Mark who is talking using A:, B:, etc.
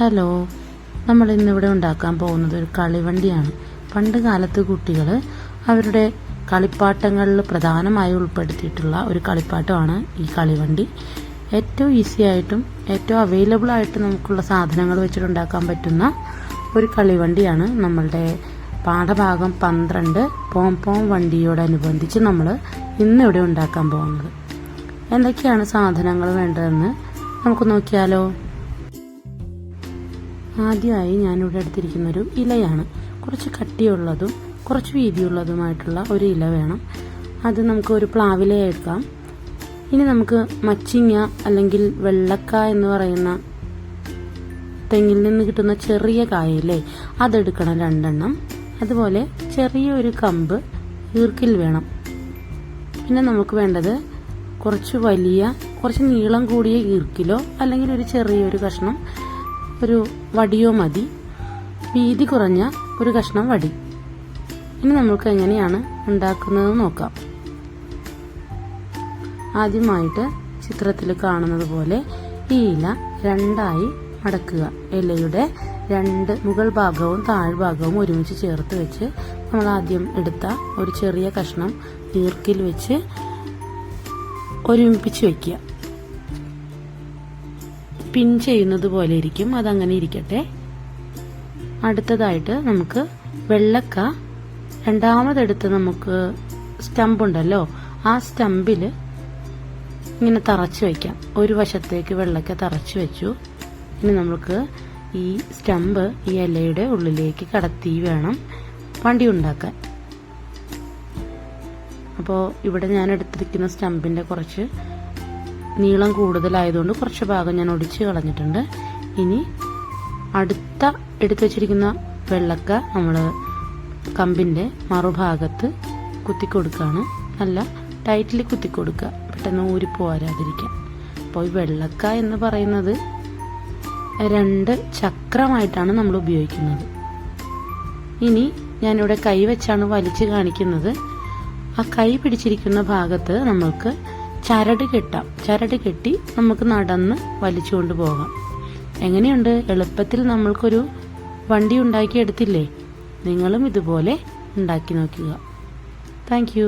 A: Hello നമ്മൾ ഇന്നിവിടെ ഉണ്ടാക്കാൻ പോകുന്നത് ഒരു കളിവണ്ടിയാണ്. പണ്ട് കാലത്ത് കുട്ടികൾ അവരുടെ കളിപ്പാട്ടങ്ങളിൽ പ്രധാനമായി ഉൾപ്പെടുത്തിയിട്ടുള്ള ഒരു കളിപ്പാട്ടമാണ് ഈ കളിവണ്ടി. ഏറ്റവും ഈസി ആയിട്ടും ഏറ്റവും അവൈലബിൾ ആയിട്ട് നമുക്കുള്ള സാധനങ്ങൾ വെച്ചിട്ട് ഉണ്ടാക്കാൻ പറ്റുന്ന ഒരു കളിവണ്ടിയാണ് നമ്മളുടെ പാഠഭാഗം പന്ത്രണ്ട് പോം പോം വണ്ടിയോടനുബന്ധിച്ച് നമ്മൾ ഇന്നിവിടെ ഉണ്ടാക്കാൻ പോകുന്നത്. എന്തൊക്കെയാണ് സാധനങ്ങൾ വേണ്ടതെന്ന് നമുക്ക് നോക്കിയാലോ? ആദ്യമായി ഞാനിവിടെ എടുത്തിരിക്കുന്നൊരു ഇലയാണ്. കുറച്ച് കട്ടിയുള്ളതും കുറച്ച് വീതിയുള്ളതുമായിട്ടുള്ള ഒരു ഇല വേണം. അത് നമുക്ക് ഒരു പ്ലാവില എടുക്കാം. ഇനി നമുക്ക് മച്ചിങ്ങ അല്ലെങ്കിൽ വെള്ളക്ക എന്ന് പറയുന്ന തെങ്ങിൽ നിന്ന് കിട്ടുന്ന ചെറിയ കായല്ലേ അതെടുക്കണം രണ്ടെണ്ണം. അതുപോലെ ചെറിയ ഒരു കമ്പ് ഈർക്കിൽ വേണം. പിന്നെ നമുക്ക് വേണ്ടത് കുറച്ച് വലിയ കുറച്ച് നീളം കൂടിയ ഈർക്കിലോ അല്ലെങ്കിൽ ഒരു ചെറിയൊരു കഷ്ണം ഒരു വടിയോ മതി. വീതി കുറഞ്ഞ ഒരു കഷ്ണം വടി. ഇനി നമുക്ക് എങ്ങനെയാണ് ഉണ്ടാക്കുന്നത് നോക്കാം. ആദ്യമായിട്ട് ചിത്രത്തിൽ കാണുന്നത് പോലെ ഈ ഇല രണ്ടായി മടക്കുക. ഇലയുടെ രണ്ട് മുകൾ ഭാഗവും താഴ്ഭാഗവും ഒരുമിച്ച് ചേർത്ത് വെച്ച് നമ്മൾ ആദ്യം എടുത്ത ഒരു ചെറിയ കഷ്ണം തീർക്കിൽ വെച്ച് ഒരുമിപ്പിച്ച് വെക്കുക. പിൻ ചെയ്യുന്നത് പോലെ ഇരിക്കും. അതങ്ങനെ ഇരിക്കട്ടെ. അടുത്തതായിട്ട് നമുക്ക് വെള്ളക്ക. രണ്ടാമതെടുത്ത് നമുക്ക് സ്റ്റമ്പ് ഉണ്ടല്ലോ ആ സ്റ്റമ്പിൽ ഇങ്ങനെ തറച്ചു വയ്ക്കാം ഒരു വശത്തേക്ക് വെള്ളക്ക തറച്ചു വെച്ചു. ഇനി നമുക്ക് ഈ സ്റ്റമ്പ് ഈ ഇലയുടെ ഉള്ളിലേക്ക് കടത്തി വേണം വണ്ടി ഉണ്ടാക്കാൻ. അപ്പോൾ ഇവിടെ ഞാൻ എടുത്തിരിക്കുന്ന സ്റ്റമ്പിന്റെ കുറച്ച് നീളം കൂടുതലായതുകൊണ്ട് കുറച്ച് ഭാഗം ഞാൻ ഒടിച്ച് കളഞ്ഞിട്ടുണ്ട്. ഇനി അടുത്ത എടുത്തു വച്ചിരിക്കുന്ന വെള്ളക്ക നമ്മൾ കമ്പിന്റെ മറുഭാഗത്ത് കുത്തിക്കൊടുക്കുകയാണ്. നല്ല ടൈറ്റിൽ കുത്തിക്കൊടുക്കുക. പെട്ടെന്ന് ഊരി പോരാതിരിക്കാൻ അപ്പോൾ ഈ വെള്ളക്ക എന്ന് പറയുന്നത് രണ്ട് ചക്രമായിട്ടാണ് നമ്മൾ ഉപയോഗിക്കുന്നത്. ഇനി ഞാനിവിടെ കൈ വെച്ചാണ് വലിച്ചു കാണിക്കുന്നത്. ആ കൈ പിടിച്ചിരിക്കുന്ന ഭാഗത്ത് നമ്മൾക്ക് ചരട് കെട്ടാം. ചരട് കെട്ടി നമുക്ക് നടന്ന് വലിച്ചുകൊണ്ട് പോകാം. എങ്ങനെയുണ്ട്? എളുപ്പത്തിൽ നമ്മൾക്കൊരു വണ്ടി ഉണ്ടാക്കിയെടുത്തില്ലേ? നിങ്ങളും ഇതുപോലെ ഉണ്ടാക്കി നോക്കുക. താങ്ക്